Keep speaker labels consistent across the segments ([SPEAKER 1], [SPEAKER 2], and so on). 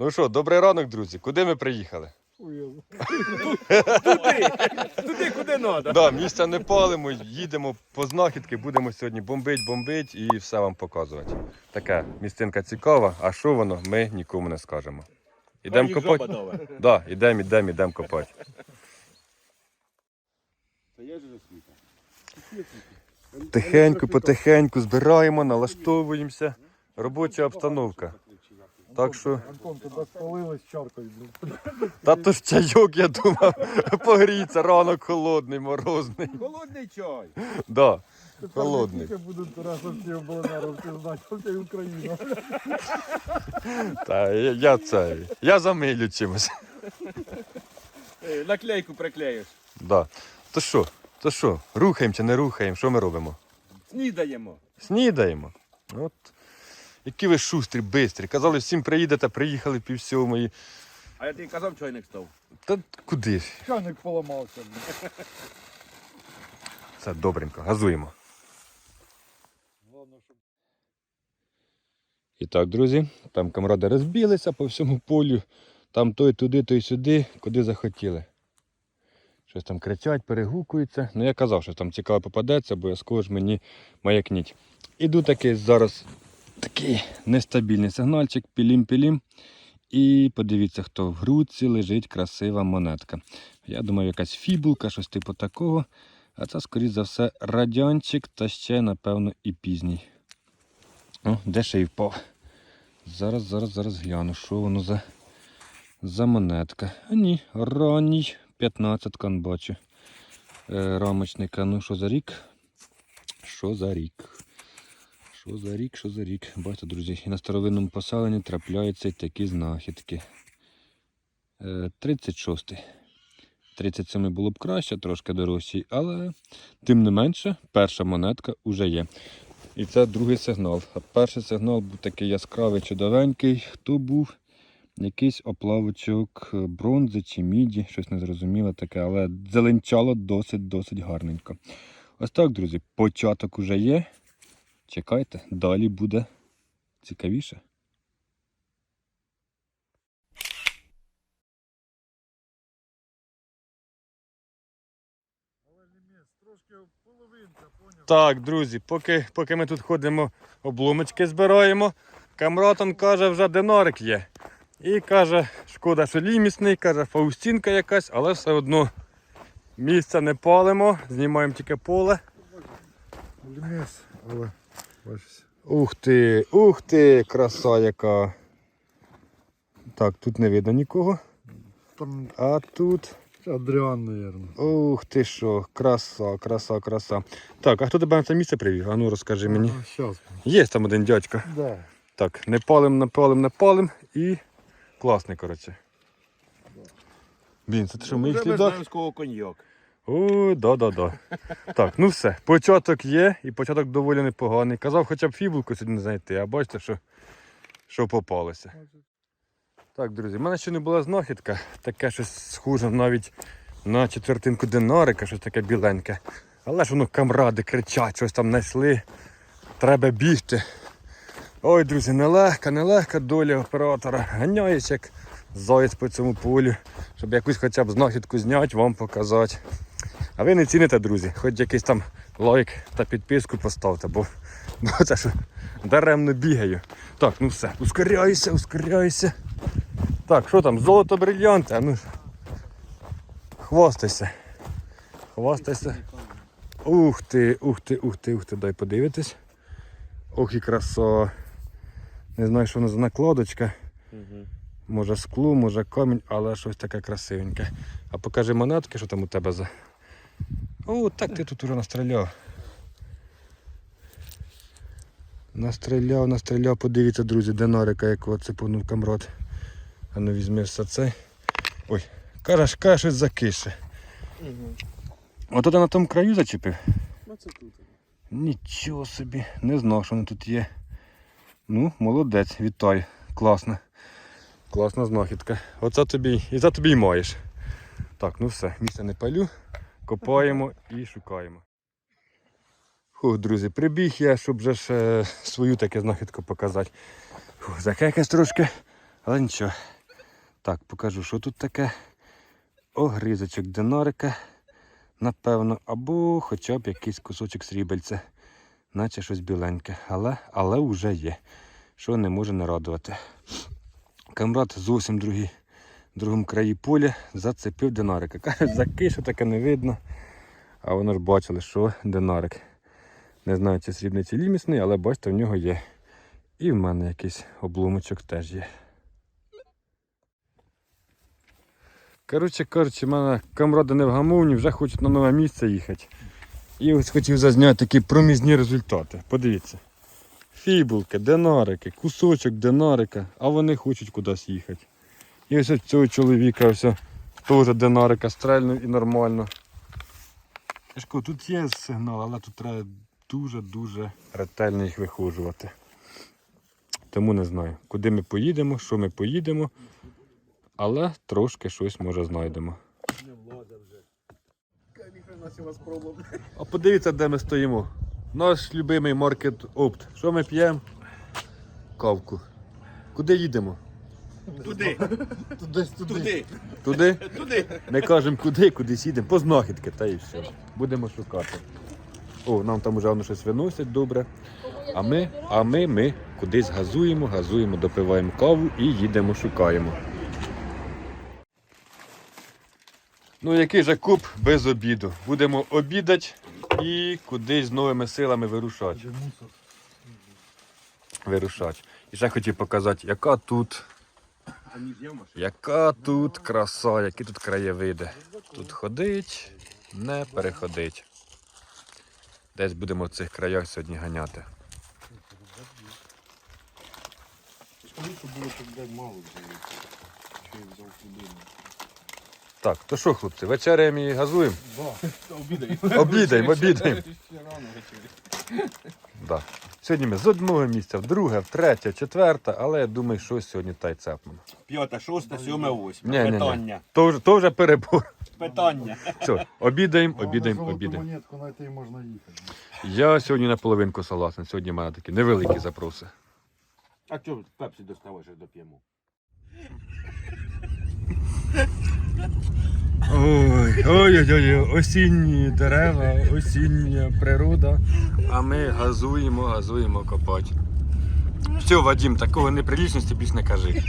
[SPEAKER 1] Ну що, добрий ранок, друзі. Куди ми приїхали?
[SPEAKER 2] Туди, туди, куди треба.
[SPEAKER 1] Да, місця не палимо, їдемо по знахідки, будемо сьогодні бомбить, бомбить і все вам показувати. Така місцинка цікава, а що воно, ми нікому не скажемо. Ідемо копати? Да, ідемо, ідемо, ідемо копати. Тихенько, потихеньку збираємо, налаштовуємося. Робоча обстановка. Так що,
[SPEAKER 3] Антон, тебе спалилось чаркою. блін.
[SPEAKER 1] та то ж чайок, я думав, погріться, ранок холодний, морозний.
[SPEAKER 2] Холодний чай.
[SPEAKER 1] Да,
[SPEAKER 3] Тепер
[SPEAKER 1] холодний.
[SPEAKER 3] не тільки будуть Тарасовські обленеру впізнати, а й Україна.
[SPEAKER 1] Та я, я це. Я замилю чимось.
[SPEAKER 2] Е, Наклейку приклеїш.
[SPEAKER 1] Да. То що? То що? Рухаємося, не рухаємо, що ми робимо?
[SPEAKER 2] Снідаємо.
[SPEAKER 1] Снідаємо. От. Які ви шустрі, бистрі. Казали, всім приїдете, приїхали пів сьомої.
[SPEAKER 2] А я тобі казав, чайник став.
[SPEAKER 1] Та куди ж?
[SPEAKER 3] Чайник поламався.
[SPEAKER 1] Все добренько, газуємо. І так, друзі, там камради розбілися по всьому полю. Там той туди, той сюди, куди захотіли. Щось там кричать, перегукуються. Ну я казав, що там цікаво попадеться, обов'язково ж мені маякніть. Іду такий зараз такий нестабільний сигнальчик, пілім-пілім. І подивіться, хто в грудці лежить красива монетка. Я думаю, якась фібулка, щось типу такого. А це, скоріш за все, радянчик та ще, напевно, і пізній. О, де ще й впав. Зараз, зараз, зараз гляну, що воно за, за монетка. А ні, ранній 15 кан бачу. Е, рамочника. Ну, що за рік? Що за рік? Що за рік, що за рік? Бачите, друзі, і на старовинному поселенні трапляються такі знахідки. Е, 36-й. 37-й було б краще, трошки дорожчий, але тим не менше, перша монетка вже є. І це другий сигнал. А перший сигнал був такий яскравий, чудовенький. Хто був? Якийсь оплавочок е, бронзи чи міді, щось незрозуміле таке, але зеленчало досить-досить гарненько. Ось так, друзі, початок уже є. Чекайте, далі буде цікавіше. Так, друзі, поки, поки ми тут ходимо, обломочки збираємо. Камратон каже, вже динарик є. І каже, шкода, що лімісний, каже, фаустінка якась, але все одно місця не палимо, знімаємо тільки поле.
[SPEAKER 3] Ліміс, але бачиш.
[SPEAKER 1] Ух ти, ух ти, краса яка. Так, тут не видно нікого.
[SPEAKER 3] Там
[SPEAKER 1] А тут.
[SPEAKER 3] Адріан, мабуть.
[SPEAKER 1] Ух ти що, краса, краса, краса. Так, а хто тебе на це місце привів? А ну розкажи мені. Є там один дядько.
[SPEAKER 3] Да.
[SPEAKER 1] Так, не палим, не палим, не палим і класний, коротше. Блін, це ти що, моїх слідах?
[SPEAKER 2] знаємо, коньяк.
[SPEAKER 1] О, да-да-да. Так, ну все, початок є, і початок доволі непоганий. Казав хоча б фібулку сьогодні знайти, а бачите, що, що попалося. Так, друзі, в мене ще не була знахідка, таке щось схоже навіть на четвертинку динарика, щось таке біленьке. Але ж воно камради кричать, щось там знайшли. Треба бігти. Ой, друзі, нелегка, нелегка доля оператора. Ганяюсь як заяць по цьому полю, щоб якусь хоча б знахідку зняти, вам показати. А ви не ціните, друзі, хоч якийсь там лайк та підписку поставте, бо ну, це ж даремно бігаю. Так, ну все, ускоряйся, ускоряйся. Так, що там, золото брильянти, а ну. Хвастайся. Хвастайся. Ух ти, ух ти, ух ти, ух ти, дай подивитись. Ох і краса. Не знаю, що воно за накладочка. Може скло, може камінь, але щось таке красивеньке. А покажи монетки, що там у тебе за. О, так ти тут уже настріляв. Настріляв, настріляв, подивіться, друзі, динарика, якого цепанув камрад. А ну візьми все це. Ой, кажеш, каже, щось закише. Ото ти на тому краю зачепив?
[SPEAKER 2] Оце тут.
[SPEAKER 1] Нічого собі, не знав, що вони тут є. Ну, молодець, вітаю. Класно. Класна знахідка. Оце тобі, і за тобі й маєш. Так, ну все, місця не палю, копаємо і шукаємо. Фух, друзі, прибіг я, щоб вже ж е, свою таке знахідку показати. Фух, закекась трошки, Але нічого. Так, покажу, що тут таке. Огризочок динарика, напевно, або хоча б якийсь кусочок срібельця, наче щось біленьке. Але, але вже є, що не може не радувати. Камрад зовсім другий, в другому краї поля зацепив динарика. Каже, закише таке не видно. А воно ж бачили, що динарик. Не знаю, чи срібний чи лімісний, але бачите, в нього є. І в мене якийсь обломочок теж є. Коротше кажучи, в мене камради не вгамовні, вже хочуть на нове місце їхати. І ось хотів зазняти такі проміжні результати. Подивіться. Фібулки, динарики, кусочок динарика, а вони хочуть кудись їхати. І ось цього чоловіка ось теж динарика стрельнув і нормально. Кажу, тут є сигнал, але тут треба дуже-дуже ретельно їх вихожувати. Тому не знаю, куди ми поїдемо, що ми поїдемо, але трошки щось може знайдемо.
[SPEAKER 3] Не влазить вже.
[SPEAKER 1] А подивіться, де ми стоїмо. Наш любимий маркет Опт. Що ми п'ємо? Кавку. Куди їдемо?
[SPEAKER 2] Туди,
[SPEAKER 3] Десь туди.
[SPEAKER 2] туди,
[SPEAKER 1] Туди?
[SPEAKER 2] туди.
[SPEAKER 1] Не кажемо куди, кудись їдемо. По знахідки, та і все. Будемо шукати. О, нам там вже воно щось виносять добре. А ми, а ми, ми кудись газуємо, газуємо, допиваємо каву і їдемо, шукаємо. Ну, який же куб без обіду. Будемо обідати і кудись з новими силами вирушати. Вирушати. І ще хотів показати, яка тут,
[SPEAKER 2] А не взяв машину?
[SPEAKER 1] Яка тут краса, які тут краєвиди. Тут ходить, не переходить. Десь будемо в цих краях сьогодні ганяти.
[SPEAKER 3] Скажи, що було тут мало взяли. Що я взяв туди.
[SPEAKER 1] Так, то що, хлопці, вечеряємо і газуємо? Обідаємо, обідаємо. Да. Сьогодні ми з одного місця в друге, в третє, четверте, але я думаю, що сьогодні та й цепнемо.
[SPEAKER 2] П'ята, шоста, сьома, восьма.
[SPEAKER 1] Ні, ні, ні.
[SPEAKER 2] Питання.
[SPEAKER 1] То вже, то вже перебор.
[SPEAKER 2] Питання.
[SPEAKER 1] Все, обідаємо, обідаємо, обідаємо.
[SPEAKER 3] монетку знайти і можна їхати.
[SPEAKER 1] Я сьогодні на половинку согласен. Сьогодні в мене такі невеликі запроси.
[SPEAKER 2] А чого пепсі доставиш, як доп'ємо?
[SPEAKER 1] Ой, ой, ой, ой, осінні дерева, осіння природа. А ми газуємо, газуємо копати. Все, Вадим, такого неприлічності більш не кажи.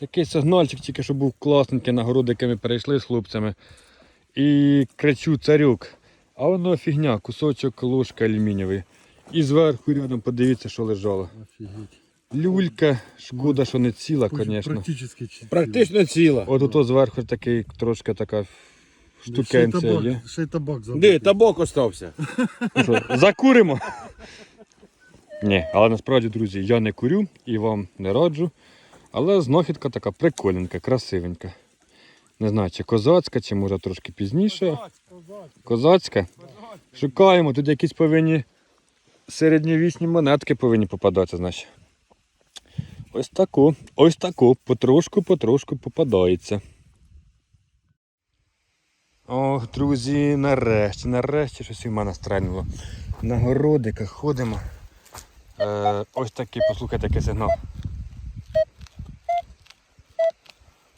[SPEAKER 1] Такий сигнальчик тільки що був класненький, на городи, перейшли з хлопцями. І кричу царюк. А воно фігня, кусочок ложки алюмінієвий. І зверху рядом подивіться, що лежало.
[SPEAKER 3] Офігеть.
[SPEAKER 1] Люлька, шкода, що не ціла, звісно.
[SPEAKER 3] Практично
[SPEAKER 2] ціла.
[SPEAKER 1] От ото зверху такий трошки така штукенція є.
[SPEAKER 3] Ще й табак забув.
[SPEAKER 2] Де, табок остався.
[SPEAKER 1] Що, закуримо? Ні, але насправді, друзі, я не курю і вам не раджу. Але знахідка така прикольненька, красивенька. Не знаю, чи козацька, чи може трошки пізніше. Козацька. Шукаємо, тут якісь повинні середньовічні монетки повинні попадатися, значить. Ось таку, ось таку, потрошку, потрошку попадається. Ох, друзі, нарешті, нарешті щось в мене стрельнуло. На городиках ходимо. Е, ось такий, послухайте, який сигнал.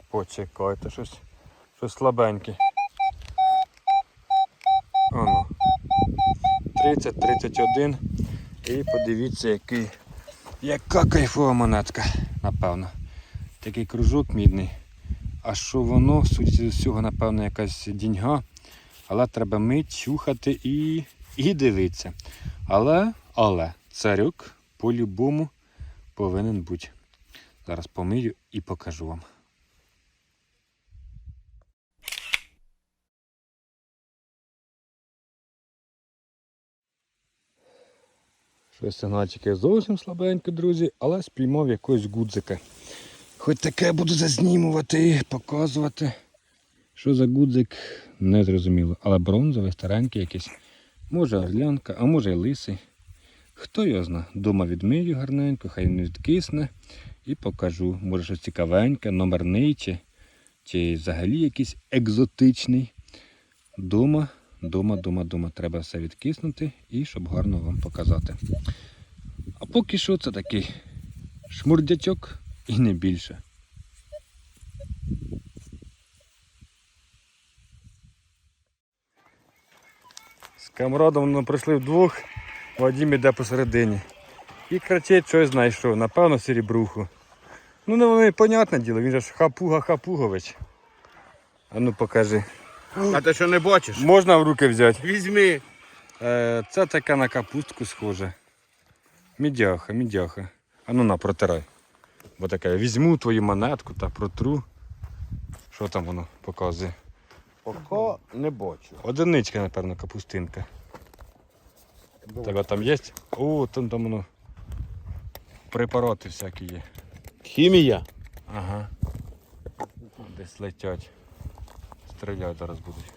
[SPEAKER 1] Почекайте, щось, щось слабеньке. Оно. 30-31. І подивіться, який, яка кайфова монетка, напевно. Такий кружок мідний. А що воно, судячи з усього, напевно, якась діньга. Але треба мить, чухати і, і дивитися. Але, але, царюк по-любому повинен бути. Зараз помию і покажу вам. Щось сигнальчики зовсім слабенько, друзі, але спіймав якогось гудзика. Хоч таке буду зазнімувати, показувати. Що за гудзик, не зрозуміло. Але бронзовий, старенький якийсь. Може орлянка, а може й лисий. Хто його зна? Дома відмию гарненько, хай не відкисне. І покажу. Може щось цікавеньке, номерний чи, чи взагалі якийсь екзотичний. Дома, дома, дома, дома. Треба все відкиснути і щоб гарно вам показати. А поки що це такий шмурдячок і не більше. З камрадом ми прийшли вдвох, Вадим іде посередині. І кричить, щось знайшов, напевно, серебруху. Ну, не воно і понятне діло, він же ж хапуга хапугович. А ну покажи.
[SPEAKER 2] А ти що не бачиш?
[SPEAKER 1] Можна в руки взяти.
[SPEAKER 2] Візьми.
[SPEAKER 1] Е, це таке на капустку схоже. Мідяха, мідяха. А ну на, протирай. Бо таке, візьму твою монетку та протру. Що там воно показує?
[SPEAKER 2] Поки не бачу.
[SPEAKER 1] Одиничка, напевно, капустинка. У Тебе там є? О, там, там воно. Препарати всякі є.
[SPEAKER 2] Хімія.
[SPEAKER 1] Ага. Десь летять. Стріляють зараз будуть.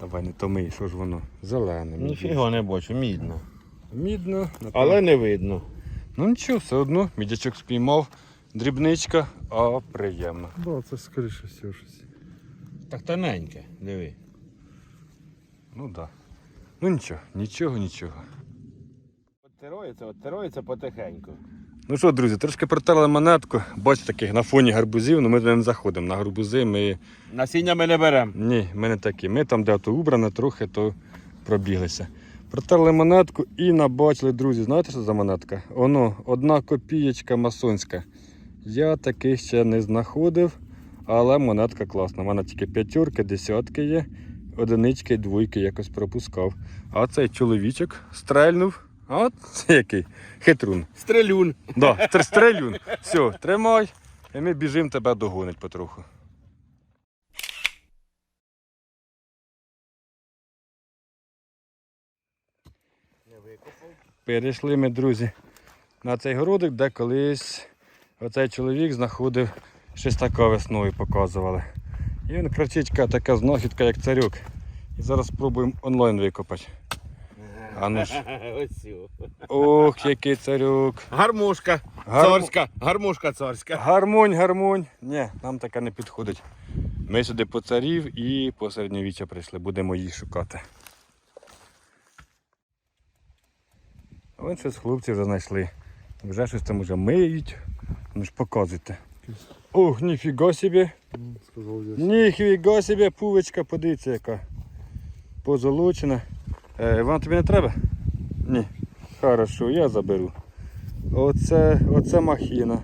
[SPEAKER 1] Давай не томи, що ж воно? Зелене. мідне.
[SPEAKER 2] Ніфіга не бачу, мідно.
[SPEAKER 1] Мідно, напевно.
[SPEAKER 2] Але не видно.
[SPEAKER 1] Ну нічого, все одно. Мідячок спіймав. Дрібничка, а приємно.
[SPEAKER 3] Да, це скоріше всього щось.
[SPEAKER 2] Так тоненьке, диви.
[SPEAKER 1] Ну так. Да. Ну нічого, нічого, нічого.
[SPEAKER 2] Оттирується, оттирується потихеньку.
[SPEAKER 1] Ну що, друзі, трошки протерли монетку. Бачите, таких на фоні гарбузів, але ми туди не заходимо. На гарбузи ми.
[SPEAKER 2] Насіння ми не беремо.
[SPEAKER 1] Ні, ми не такі. Ми там, де то убрано, трохи то пробіглися. Протерли монетку і набачили, друзі, знаєте, що за монетка? Воно, одна копієчка масонська. Я таких ще не знаходив, але монетка класна. У мене тільки п'ятерки, десятки є, одинички, двойки якось пропускав. А цей чоловічок стрельнув. А от який хитрун.
[SPEAKER 2] Стрелюн.
[SPEAKER 1] Да, стр- стрелюн. Все, тримай. І ми біжимо тебе догонить потроху. Перейшли ми, друзі, на цей городик, де колись оцей чоловік знаходив щось таке весною показували. І він кричить, така знахідка, як царюк. І зараз спробуємо онлайн викопати. А ну ж.
[SPEAKER 2] Ось цю.
[SPEAKER 1] Ох, який царюк.
[SPEAKER 2] Гармошка.
[SPEAKER 1] Гармо-
[SPEAKER 2] Царська. Гармошка царська.
[SPEAKER 1] Гармонь, гармонь. Ні, нам таке не підходить. Ми сюди по царів і по середньовіччя прийшли, будемо їх шукати. Ось щось хлопці вже знайшли. Вже щось там уже миють. Ну ж показуйте. Ох, ніфіга собі.
[SPEAKER 3] Сказав я.
[SPEAKER 1] Ніфіга собі, пувочка, подивіться яка. Позолочена. Е, вам тобі не треба? Ні. Хорошо, я заберу. Оце, оце махіна.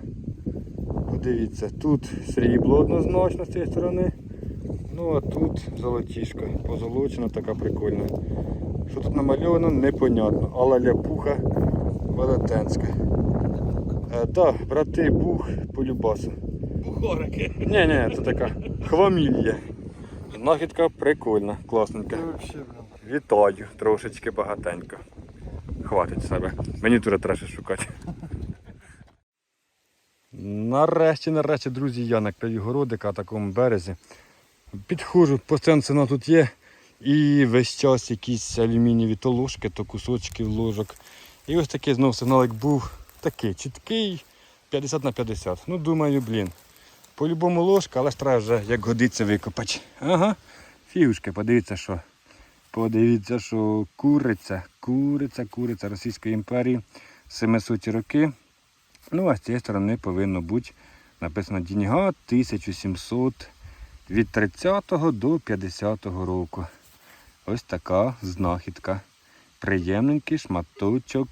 [SPEAKER 1] Подивіться, тут срібло однозначно з цієї сторони. Ну а тут золотішка. Позолочена, така прикольна. Що тут намальовано, непонятно. Але ляпуха велетенська. Е, так, брати Бух по любасу.
[SPEAKER 2] Бухорики.
[SPEAKER 1] Ні, ні, це така хвамілья. Знахідка прикольна, класненька. Вітаю, трошечки багатенько. Хватить себе. Мені тут треба шукати. Нарешті, нарешті, друзі, я на краю городика, на такому березі. Підходжу, постійно ціна тут є. І весь час якісь алюмінієві то ложки, то кусочки ложок. І ось такий знов сигналик був такий чіткий 50 на 50. Ну, думаю, блін. По-любому ложка, але ж треба вже як годиться викопати. Ага. Фігушки, подивіться, що. Подивіться, що куриця, куриця, куриця Російської імперії 700 роки. Ну, а з цієї сторони повинно бути написано Діньга 1700 від 30 до 50 року. Ось така знахідка. Приємненький шматочок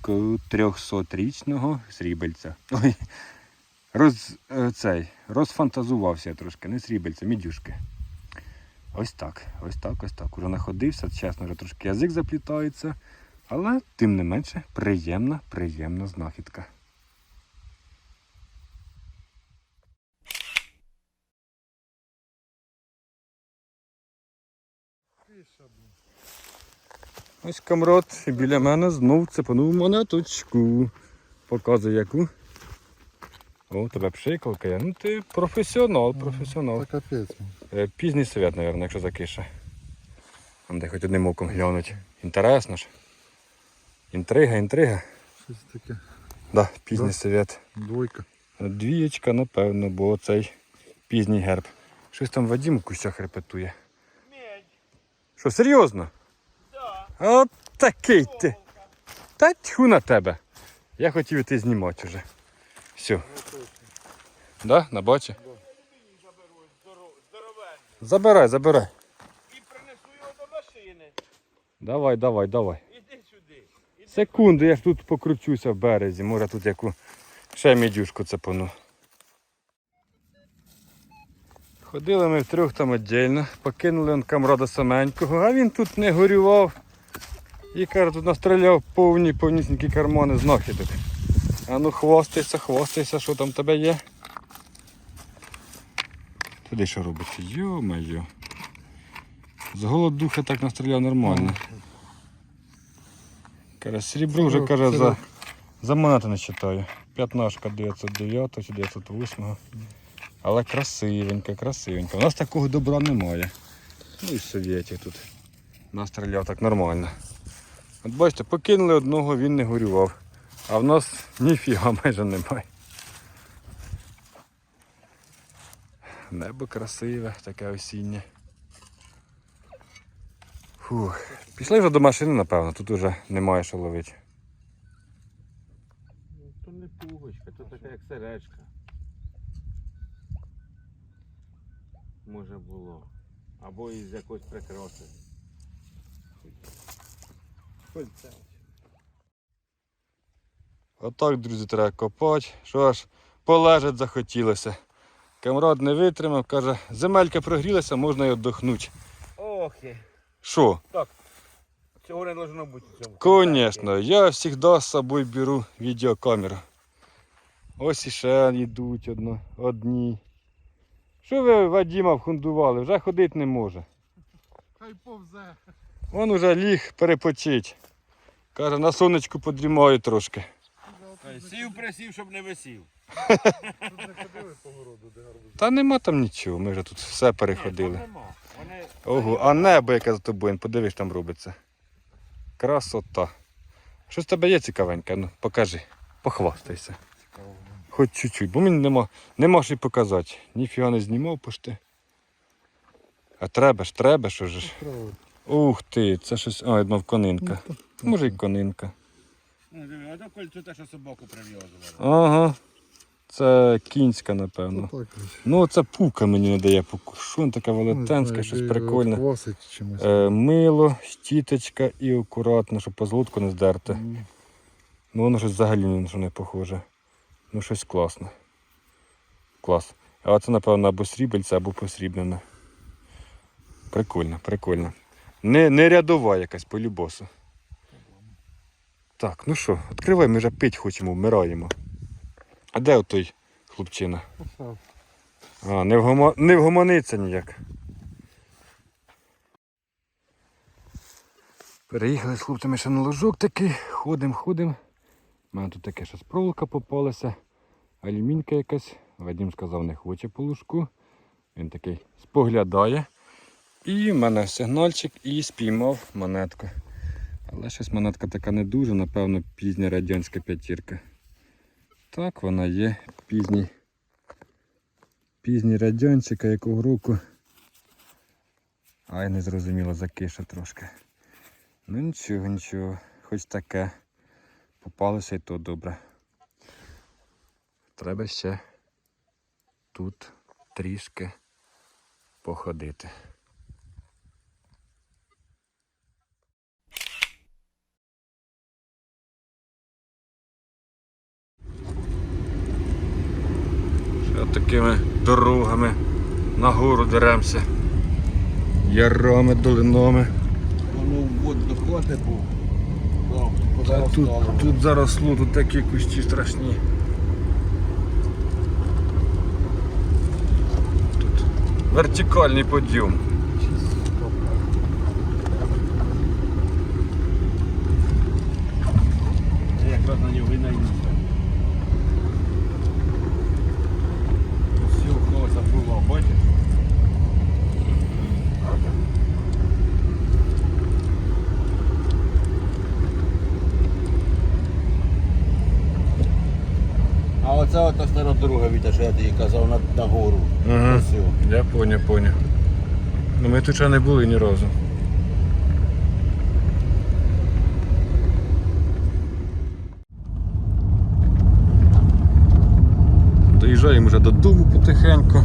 [SPEAKER 1] 300-річного срібельця. Ой, роз, е, цей, розфантазувався я трошки, не срібельця, мідюшки. Ось так, ось так, ось так. Уже находився, чесно, вже трошки язик заплітається, але тим не менше приємна, приємна знахідка. Ось камрад біля мене знов цепанув монеточку. Показує яку. О, тебе пшикалка є. Ну ти професіонал, професіонал.
[SPEAKER 3] Та капець.
[SPEAKER 1] Е, Пізній свят, мабуть, якщо закише. Там де хоч одним оком глянуть. Інтересно ж. Інтрига, інтрига.
[SPEAKER 3] Щось таке.
[SPEAKER 1] Да, пізній
[SPEAKER 3] Да.
[SPEAKER 1] свят.
[SPEAKER 3] Двойка.
[SPEAKER 1] Двієчка, напевно, бо цей пізній герб. Щось там Вадим у кущах репетує.
[SPEAKER 2] Медь.
[SPEAKER 1] Що, серйозно?
[SPEAKER 2] Да.
[SPEAKER 1] От такий ти. Та тьху на тебе. Я хотів іти знімати вже. Все. Да? На бачі? Забирай, забирай. Давай, давай, давай. Секунду, я ж тут покручуся в березі. Може тут яку ще мідюшку цепану. Ходили ми втрьох там віддільно, покинули он камрада саменького, а він тут не горював. І каже, тут настріляв повні повнісінькі кармани знахідок. А ну хвостайся, хвостайся, що там тебе є. Туди що робиться? Йо-моє. З голодуха так настріляв нормально. Каже, срібро вже каже за, за монети не читаю. П'ятнашка 909 чи 908. Але красивенька, красивенька. У нас такого добра немає. Ну і в тут настріляв так нормально. От бачите, покинули одного, він не горював. А в нас ніфіга майже немає. Небо красиве, таке осіннє. Фух. Пішли вже до машини, напевно, тут уже немає що ловити.
[SPEAKER 2] Ну, То не пугочка, то така як сережка. Може було. Або із якоїсь прикраси. Кольця.
[SPEAKER 1] Отак, друзі, треба копати, що аж полежать захотілося. Камрад не витримав, каже, земелька прогрілася, можна й віддохнути.
[SPEAKER 2] Ох, і.
[SPEAKER 1] Що?
[SPEAKER 2] цього не должно бути.
[SPEAKER 1] Конечно, я завжди з собою беру відеокамеру. Ось іще йдуть одно, одні. Що ви Вадіма вхундували? Вже ходити не може.
[SPEAKER 3] Хай повзе.
[SPEAKER 1] Він уже ліг перепочить. Каже, на сонечку подрімаю трошки.
[SPEAKER 2] Сів присів, щоб не висів.
[SPEAKER 3] Тут не ходили по городу, де гарбуз.
[SPEAKER 1] Та нема там нічого, ми вже тут все переходили.
[SPEAKER 2] Нема. Вони...
[SPEAKER 1] Ого, а небо яке за тобою, подивись, там робиться. Красота. Що з тебе є цікавеньке? Ну, покажи, похвастайся.
[SPEAKER 3] Цікаво.
[SPEAKER 1] Хоч чуть-чуть, бо мені нема, нема що й показати. Ніфіга не знімав пошти. А треба ж, треба що ж.
[SPEAKER 3] Правильно.
[SPEAKER 1] Ух ти, це щось. А, я думав конинка. Може й конинка.
[SPEAKER 2] Ну, а то кольцо те, що собаку прив'язували.
[SPEAKER 1] Ага. Це кінська, напевно.
[SPEAKER 3] Ну, так.
[SPEAKER 1] Ну, це пука мені не дає пуку. Що воно таке
[SPEAKER 3] Не
[SPEAKER 1] велетенське,
[SPEAKER 3] знаю,
[SPEAKER 1] щось прикольне.
[SPEAKER 3] Квасить чимось.
[SPEAKER 1] Е, мило, щіточка і акуратно, щоб по золотку не здерти. Ну воно щось взагалі ні на що не похоже. Ну щось класне. Клас. А це, напевно, або срібельце, або посрібнене. Прикольно, прикольно. Не, не рядова якась по любосу. Так, ну що, відкривай, ми вже пить хочемо, вмираємо. А де отой хлопчина? А, не, вгома... не вгомониться ніяк. Переїхали з хлопцями ще на ложок такий, ходим, ходим. У мене тут таке щось проволока попалася, алюмінька якась. Вадим сказав, не хоче по лужку. Він такий споглядає. І в мене сигнальчик і спіймав монетку. Але щось монетка така не дуже, напевно, пізня радянська п'ятірка. Так, вона є пізній. Пізній радянчика якого року. Ай, не зрозуміло, закиша трошки. Ну нічого, нічого, хоч таке. Попалося і то добре. Треба ще тут трішки походити. Такими дорогами нагору деремося. Ярами, долинами.
[SPEAKER 2] Воно ввод доходить був.
[SPEAKER 1] Та тут, тут заросло, тут такі кущі страшні. Тут вертикальний подйом.
[SPEAKER 2] Якраз на нього і наївся. Все, бачиш? А оце ота стара дорога, Віта, що я тобі казав, на, на гору. Ось його.
[SPEAKER 1] Я поняв, поняв. Ну ми тут ще не були ні разу. Доїжджаємо вже додому потихеньку.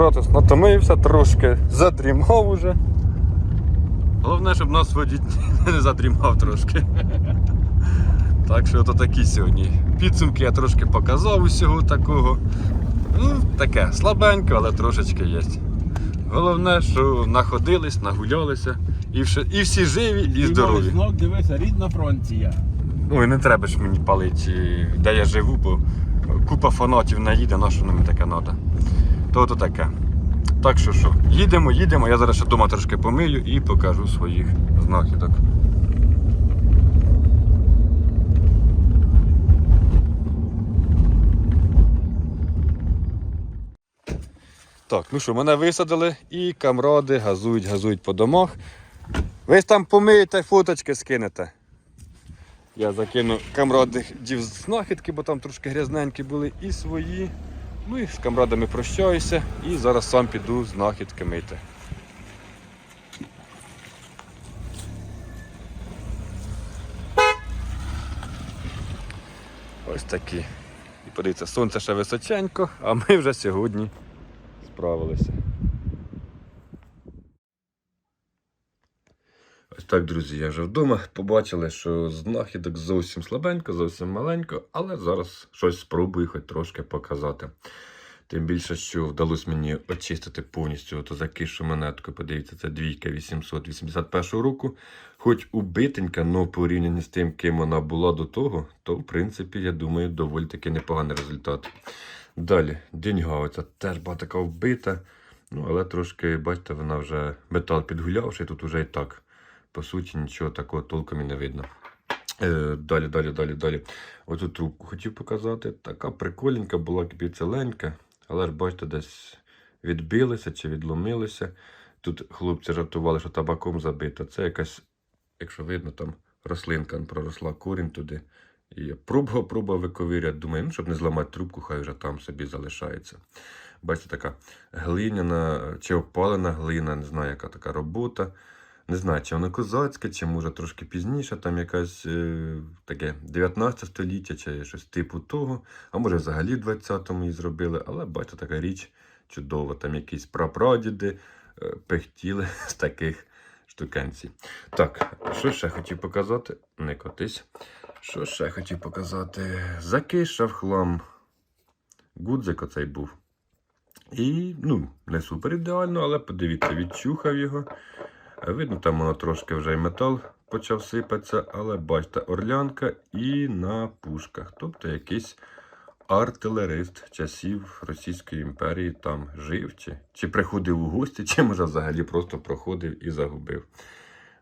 [SPEAKER 1] Камратус натомився трошки, задрімав уже. Головне, щоб нас водій не задрімав трошки. Так що ото такі сьогодні. Підсумки я трошки показав усього такого. Ну, таке слабенько, але трошечки є. Головне, що находились, нагулялися, і, вше- і всі живі і здорові.
[SPEAKER 2] Знов дивися, рідна Франція.
[SPEAKER 1] Ну і не треба ж мені палити, де я живу, бо купа фанатів наїде, на що мені таке треба. То то таке. Так що що, їдемо, їдемо, я зараз ще вдома трошки помию і покажу своїх знахідок. Так, ну що, мене висадили і камради газують, газують по домах. Ви там помиєте, фоточки скинете. Я закину камрадів знахідки, бо там трошки грязненькі були, і свої. Ну і з камрадами прощаюся і зараз сам піду знахідки мити. Ось такі. І подивіться, сонце ще височенько, а ми вже сьогодні справилися. Так, друзі, я вже вдома. Побачили, що знахідок зовсім слабенько, зовсім маленько, але зараз щось спробую хоч трошки показати. Тим більше, що вдалося мені очистити повністю оту закишу монетку. Подивіться, це двійка 881 року. Хоч убитенька, але порівняно з тим, ким вона була до того, то в принципі, я думаю, доволі таки непоганий результат. Далі, деньга, оця теж була така вбита. Ну, але трошки, бачите, вона вже метал підгулявший, тут вже і так по суті, нічого такого толком і не видно. Е, далі, далі, далі, далі. Оцю трубку хотів показати. Така прикольненька була кипіцеленька, але ж бачите, десь відбилися чи відломилися. Тут хлопці жартували, що табаком забита. Це якась, якщо видно, там рослинка проросла корінь туди. І я пробував, пробував виковиряти. Думаю, ну, щоб не зламати трубку, хай вже там собі залишається. Бачите, така глиняна чи опалена глина, не знаю, яка така робота. Не знаю, чи воно козацьке, чи може трошки пізніше, там якась е, таке 19 століття, чи щось типу того. А може взагалі в 20-му її зробили, але бачите, така річ чудова. Там якісь прапрадіди е, пехтіли з таких штукенцій. Так, що ще хотів показати? Не котись. Що ще хотів показати? Закишав хлам. Гудзик оцей був. І, ну, не супер ідеально, але подивіться, відчухав його. Видно, там воно трошки вже й метал почав сипатися, але бачите, орлянка і на пушках. Тобто якийсь артилерист часів Російської імперії там жив, чи, чи приходив у гості, чи може взагалі просто проходив і загубив.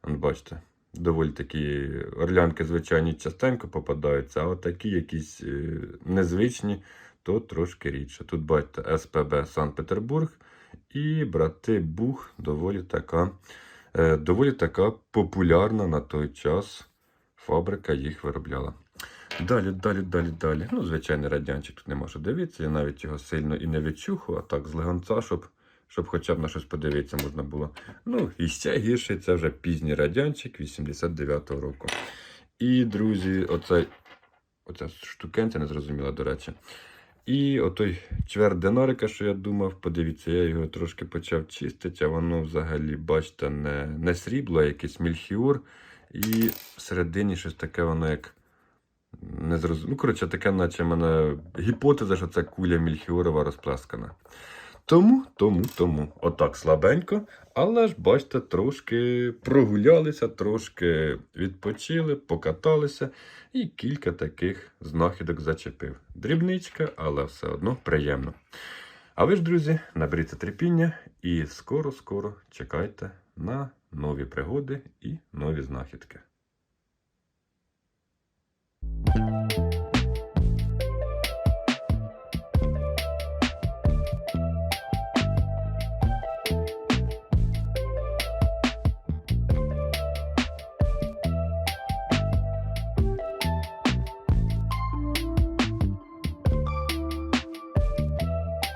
[SPEAKER 1] Бачите, доволі такі орлянки, звичайні, частенько попадаються, а от такі якісь е, незвичні, то трошки рідше. Тут бачите, СПБ Санкт-Петербург і брати Бух доволі така. Е, доволі така популярна на той час фабрика їх виробляла. Далі, далі, далі, далі. Ну, звичайний радянчик тут нема що дивитися. Я навіть його сильно і не відчухав, а так з легонця, щоб, щоб хоча б на щось подивитися можна було. Ну, і ще гірший це вже пізній радянчик 89-го року. І, друзі, оцей, оця штукенця незрозуміла, до речі. І отой чверть динарика, що я думав, подивіться, я його трошки почав чистити, а воно взагалі, бачите, не, не срібло, а якийсь мільхіор. І всередині щось таке, воно як. Не зроз... Ну, коротше, таке, наче в мене гіпотеза, що це куля мільхіорова розплескана. Тому, тому, тому. Отак слабенько. Але ж, бачите, трошки прогулялися, трошки відпочили, покаталися і кілька таких знахідок зачепив. Дрібничка, але все одно приємно. А ви ж, друзі, наберіться терпіння і скоро-скоро чекайте на нові пригоди і нові знахідки.